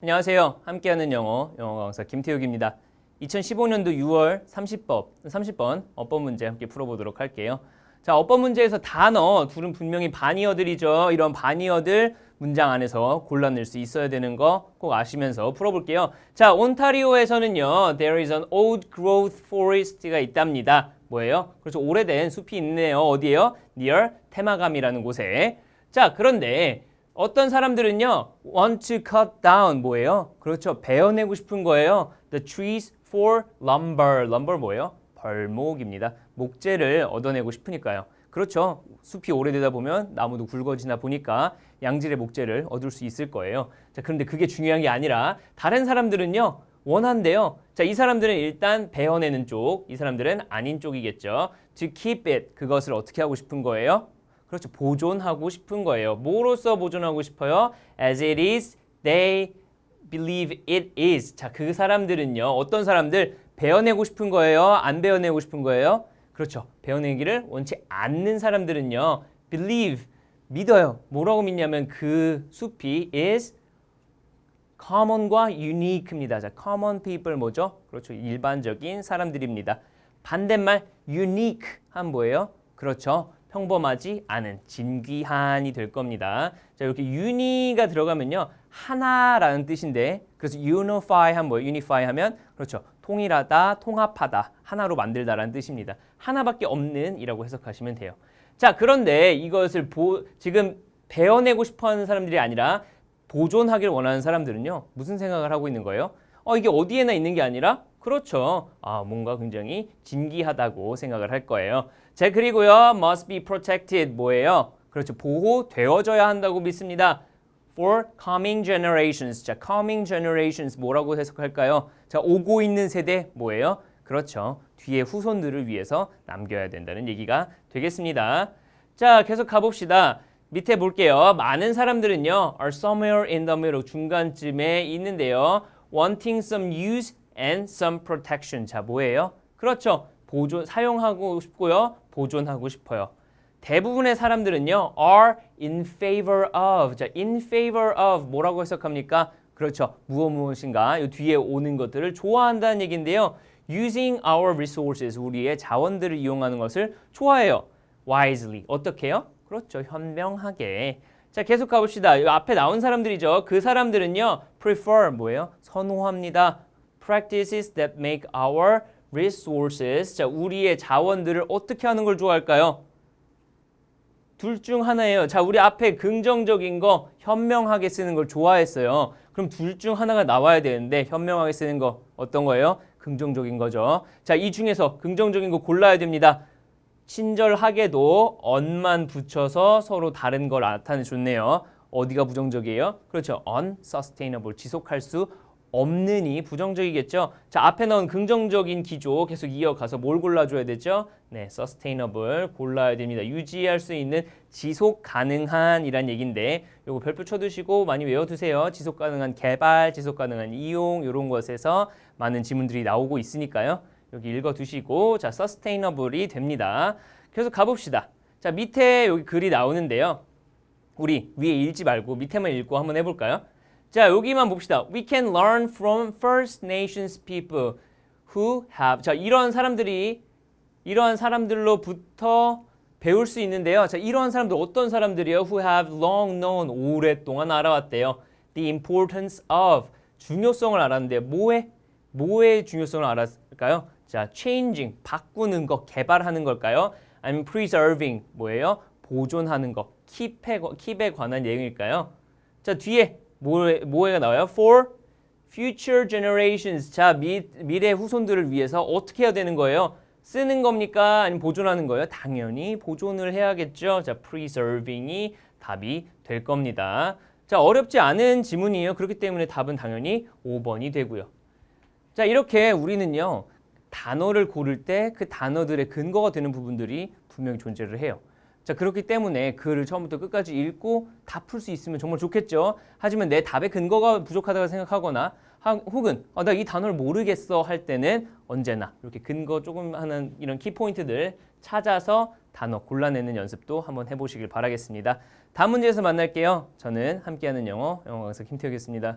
안녕하세요. 함께하는 영어 영어 강사 김태욱입니다. 2015년도 6월 30번 30번 어법 문제 함께 풀어보도록 할게요. 자, 어법 문제에서 단어 둘은 분명히 반이어들이죠. 이런 반이어들 문장 안에서 골라낼 수 있어야 되는 거 꼭 아시면서 풀어볼게요. 자, 온타리오에서는요, there is an old growth forest가 있답니다. 뭐예요? 그렇죠. 오래된 숲이 있네요. 어디에요? near 테마감이라는 곳에. 자, 그런데 어떤 사람들은요, want to cut down 뭐예요? 그렇죠. 베어내고 싶은 거예요. The trees for lumber. lumber 뭐예요? 벌목입니다. 목재를 얻어내고 싶으니까요. 그렇죠. 숲이 오래되다 보면 나무도 굵어지나 보니까 양질의 목재를 얻을 수 있을 거예요. 자, 그런데 그게 중요한 게 아니라 다른 사람들은요, 원한대요. 자, 이 사람들은 일단 베어내는 쪽, 이 사람들은 아닌 쪽이겠죠. To keep it. 그것을 어떻게 하고 싶은 거예요? 그렇죠. 보존하고 싶은 거예요. 뭐로써 보존하고 싶어요? As it is, they believe it is. 자, 그 사람들은요. 어떤 사람들 베어내고 싶은 거예요? 안 베어내고 싶은 거예요? 그렇죠. 베어내기를 원치 않는 사람들은요. believe 믿어요. 뭐라고 믿냐면 그 숲이 is common과 unique입니다. 자, common people 뭐죠? 그렇죠. 일반적인 사람들입니다. 반대말 unique 한 뭐예요? 그렇죠. 평범하지 않은 진귀한이 될 겁니다. 자, 이렇게 uni가 들어가면요. 하나라는 뜻인데 그래서 unify 한 뭐예요? unify 하면 그렇죠. 통일하다, 통합하다, 하나로 만들다라는 뜻입니다. 하나밖에 없는 이라고 해석하시면 돼요. 자, 그런데 이것을 보, 지금 베어내고 싶어 하는 사람들이 아니라 보존하기를 원하는 사람들은요. 무슨 생각을 하고 있는 거예요? 어, 이게 어디에나 있는 게 아니라 그렇죠. 아, 뭔가 굉장히 진귀하다고 생각을 할 거예요. 자, 그리고요. must be protected 뭐예요? 그렇죠. 보호되어져야 한다고 믿습니다. for coming generations. 자, coming generations 뭐라고 해석할까요? 자, 오고 있는 세대 뭐예요? 그렇죠. 뒤에 후손들을 위해서 남겨야 된다는 얘기가 되겠습니다. 자, 계속 가봅시다. 밑에 볼게요. 많은 사람들은요, are somewhere in the middle, 중간쯤에 있는데요. Wanting some use and some protection. 자, 뭐예요? 그렇죠. 보존, 사용하고 싶고요. 보존하고 싶어요. 대부분의 사람들은요, are in favor of. 자, in favor of 뭐라고 해석합니까? 그렇죠. 무엇 무엇인가 이 뒤에 오는 것들을 좋아한다는 얘기인데요. using our resources 우리의 자원들을 이용하는 것을 좋아해요. wisely 어떻게요? 그렇죠. 현명하게. 자, 계속 가봅시다. 이 앞에 나온 사람들이죠. 그 사람들은요. Prefer 뭐예요? 선호합니다. practices that make our resources 자, 우리의 자원들을 어떻게 하는 걸 좋아할까요? 둘 중 하나예요. 자, 우리 앞에 긍정적인 거 현명하게 쓰는 걸 좋아했어요. 그럼 둘 중 하나가 나와야 되는데 현명하게 쓰는 거 어떤 거예요? 긍정적인 거죠. 자, 이 중에서 긍정적인 거 골라야 됩니다. 친절하게도 언만 붙여서 서로 다른 걸 나타내 줬네요. 어디가 부정적이에요? 그렇죠. unsustainable 지속할 수 없느니 부정적이겠죠. 자, 앞에 넣은 긍정적인 기조 계속 이어가서 뭘 골라줘야 되죠? 네, sustainable 골라야 됩니다. 유지할 수 있는 지속 가능한 이란 얘기인데 요거 별표 쳐두시고 많이 외워두세요. 지속 가능한 개발, 지속 가능한 이용 이런 것에서 많은 지문들이 나오고 있으니까요. 여기 읽어두시고 자, sustainable이 됩니다. 계속 가봅시다. 자, 밑에 여기 글이 나오는데요. 우리 위에 읽지 말고 밑에만 읽고 한번 해볼까요? 자, 여기만 봅시다. We can learn from First Nations people who have. 자, 이런 사람들이 이러한 사람들로부터 배울 수 있는데요. 자, 이러한 사람들 어떤 사람들이요? Who have long known 오랫동안 알아왔대요. The importance of 중요성을 알았는데 뭐의 뭐의 중요성을 알았을까요? 자, changing 바꾸는 거, 개발하는 걸까요? 아니면 preserving 뭐예요? 보존하는 거, keep에 keep에 관한 내용일까요? 자, 뒤에 뭐에, 뭐가 나와요? For future generations. 자, 미, 미래 후손들을 위해서 어떻게 해야 되는 거예요? 쓰는 겁니까? 아니면 보존하는 거예요? 당연히 보존을 해야겠죠. 자, preserving이 답이 될 겁니다. 자, 어렵지 않은 지문이에요. 그렇기 때문에 답은 당연히 5번이 되고요. 자, 이렇게 우리는요. 단어를 고를 때 그 단어들의 근거가 되는 부분들이 분명히 존재를 해요. 자, 그렇기 때문에 글을 처음부터 끝까지 읽고 다 풀 수 있으면 정말 좋겠죠. 하지만 내 답의 근거가 부족하다고 생각하거나 하, 혹은 아, 나 이 단어를 모르겠어 할 때는 언제나 이렇게 근거 조금 하는 이런 키포인트들 찾아서 단어 골라내는 연습도 한번 해보시길 바라겠습니다. 다음 문제에서 만날게요. 저는 함께하는 영어 영어 강사 김태혁이었습니다.